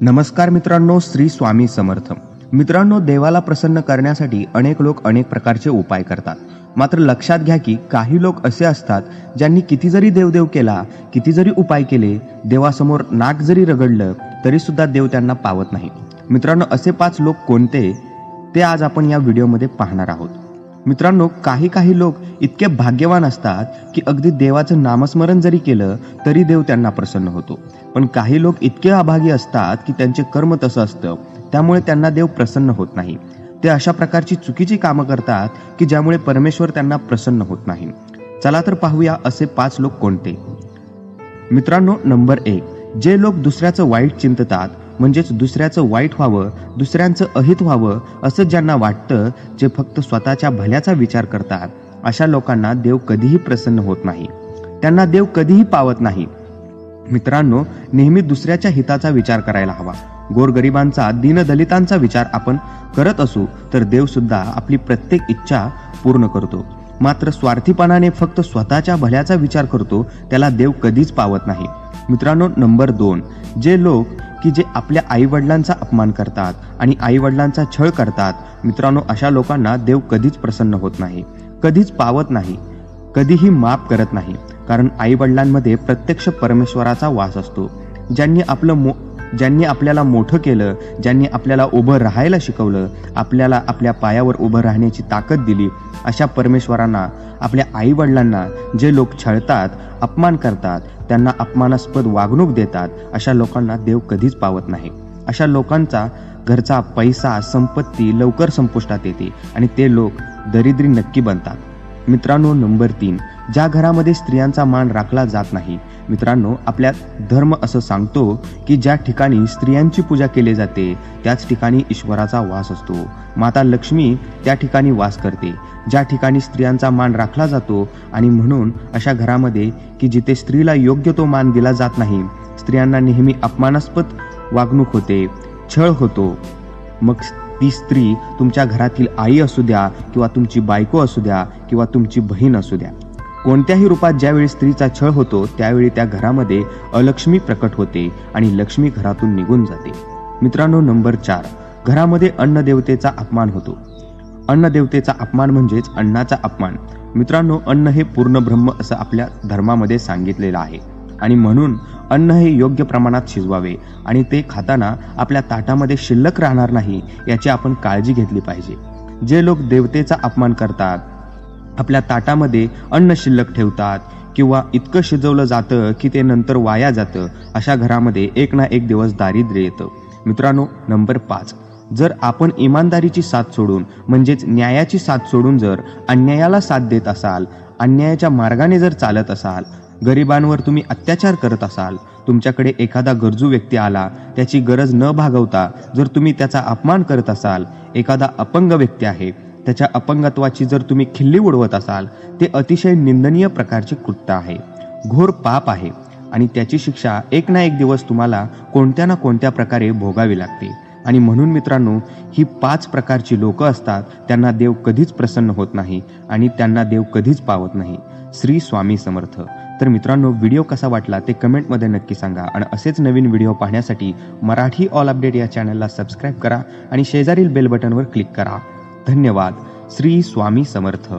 नमस्कार मित्रांनो श्री स्वामी समर्थ. मित्रांनो देवाला प्रसन्न करण्यासाठी अनेक लोक अनेक प्रकारचे उपाय करतात. मात्र लक्षात घ्या की काही लोक असे असतात ज्यांनी किती जरी देवदेव केला किती जरी उपाय केले देवासमोर नाक जरी रगडलं तरी सुद्धा देव त्यांना पावत नाही. मित्रांनो असे पाच लोक कोणते ते आज आपण या व्हिडिओमध्ये पाहणार आहोत. मित्रांनो काही काही लोक इतके भाग्यवान असतात की अगदी देवाचं नामस्मरण जरी केलं तरी देव त्यांना प्रसन्न होतो. पण काही लोक इतके अभागी असतात की त्यांचे कर्म तसं असतं त्यामुळे त्यांना देव प्रसन्न होत नाही. ते अशा प्रकारची चुकीची कामं करतात की ज्यामुळे परमेश्वर त्यांना प्रसन्न होत नाही. चला तर पाहूया असे पाच लोक कोणते. मित्रांनो नंबर एक. जे लोक दुसऱ्याचं वाईट चिंततात म्हणजेच दुसऱ्याचं वाईट व्हावं दुसऱ्यांचं अहित व्हावं असं ज्यांना वाटतं जे फक्त स्वतःच्या भल्याचा विचार करतात अशा लोकांना देव कधीही प्रसन्न होत नाही. त्यांना देव कधीही पावत नाही. मित्रांनो नेहमी दुसऱ्याच्या हिताचा विचार करायला हवा. गोरगरिबांचा दीनदलितांचा विचार आपण करत असू तर देव सुद्धा आपली प्रत्येक इच्छा पूर्ण करतो. मात्र स्वार्थीपणाने फक्त स्वतःच्या भल्याचा विचार करतो त्याला देव कधीच पावत नाही. मित्रांनो नंबर दोन जे लोक की जे आपल्या आई वडिलांचा अपमान करतात आणि आई वडिलांचा छळ करतात. मित्रांनो अशा लोकांना देव कधीच प्रसन्न होत नाही कधीच पावत नाही कधीही माफ करत नाही. कारण आई वडिलांमध्ये प्रत्यक्ष परमेश्वराचा वास असतो. ज्यांनी आपलं मो ज्यांनी आपल्याला मोठं केलं ज्यांनी आपल्याला उभं राहायला शिकवलं आपल्याला आपल्या पायावर उभं राहण्याची ताकद दिली अशा परमेश्वरांना आपल्या आईवडिलांना जे लोक छळतात अपमान करतात त्यांना अपमानास्पद वागणूक देतात अशा लोकांना देव कधीच पावत नाही. अशा लोकांचा घरचा पैसा संपत्ती लवकर संपुष्टात येते आणि ते लोक दरिद्री नक्की बनतात. मित्रांनो नंबर तीन. ज्या घरामध्ये स्त्रियांचा मान राखला जात नाही मित्रांनो आपल्या धर्म असं सांगतो की ज्या ठिकाणी स्त्रियांची पूजा केली जाते त्याच ठिकाणी ईश्वराचा वास असतो. माता लक्ष्मी त्या ठिकाणी वास करते. ज्या ठिकाणी स्त्रियांचा मान राखला जातो आणि म्हणून अशा घरामध्ये की जिथे स्त्रीला योग्य तो मान दिला जात नाही स्त्रियांना नेहमी अपमानास्पद वागणूक होते छळ होतो. मग ती स्त्री तुमच्या घरातील आई असू द्या किंवा तुमची बायको असू द्या किंवा तुमची बहीण असू द्या. कोणत्याही रूपात ज्यावेळी स्त्रीचा छळ होतो त्यावेळी त्या घरामध्ये अलक्ष्मी प्रकट होते आणि लक्ष्मी घरातून निघून जाते. मित्रांनो नंबर चार. घरामध्ये अन्नदेवतेचा अपमान होतो. अन्नदेवतेचा अपमान म्हणजेच अन्नाचा अपमान. मित्रांनो अन्न हे पूर्ण ब्रह्म असं आपल्या धर्मामध्ये सांगितलेलं आहे. आणि म्हणून अन्न हे योग्य प्रमाणात शिजवावे आणि ते खाताना आपल्या ताटामध्ये शिल्लक राहणार नाही याची आपण काळजी घेतली पाहिजे. जे लोक देवतेचा अपमान करतात आपल्या ताटामध्ये अन्न शिल्लक ठेवतात किंवा इतकं शिजवलं जातं की ते नंतर वाया जातं अशा घरामध्ये एक ना एक दिवस दारिद्र्य येतं. मित्रांनो नंबर पाच. जर आपण इमानदारीची साथ सोडून म्हणजेच न्यायाची साथ सोडून जर अन्यायाला साथ देत असाल अन्यायाच्या मार्गाने जर चालत असाल गरिबांवर तुम्ही अत्याचार करत असाल तुमच्याकडे एखादा गरजू व्यक्ती आला त्याची गरज न भागवता जर तुम्ही त्याचा अपमान करत असाल एखादा अपंग व्यक्ती आहे त्याच्या अपंगत्वाची जर तुम्ही खिल्ली उडवत असाल ते अतिशय निंदनीय प्रकारचे कृत्य आहे घोर पाप आहे आणि त्याची शिक्षा एक ना एक दिवस तुम्हाला कोणत्या ना कोणत्या प्रकारे भोगावी लागते. आणि म्हणून मित्रांनो ही पाच प्रकारची लोक असतात त्यांना देव कधीच प्रसन्न होत नाही आणि त्यांना देव कधीच पावत नाही. श्री स्वामी समर्थ. तर मित्रांनो व्हिडिओ कसा वाटला ते कमेंटमध्ये नक्की सांगा आणि असेच नवीन व्हिडिओ पाहण्यासाठी मराठी ऑल अपडेट या चॅनलला सबस्क्राईब करा आणि शेजारील बेल बटनवर क्लिक करा. धन्यवाद. श्री स्वामी समर्थ.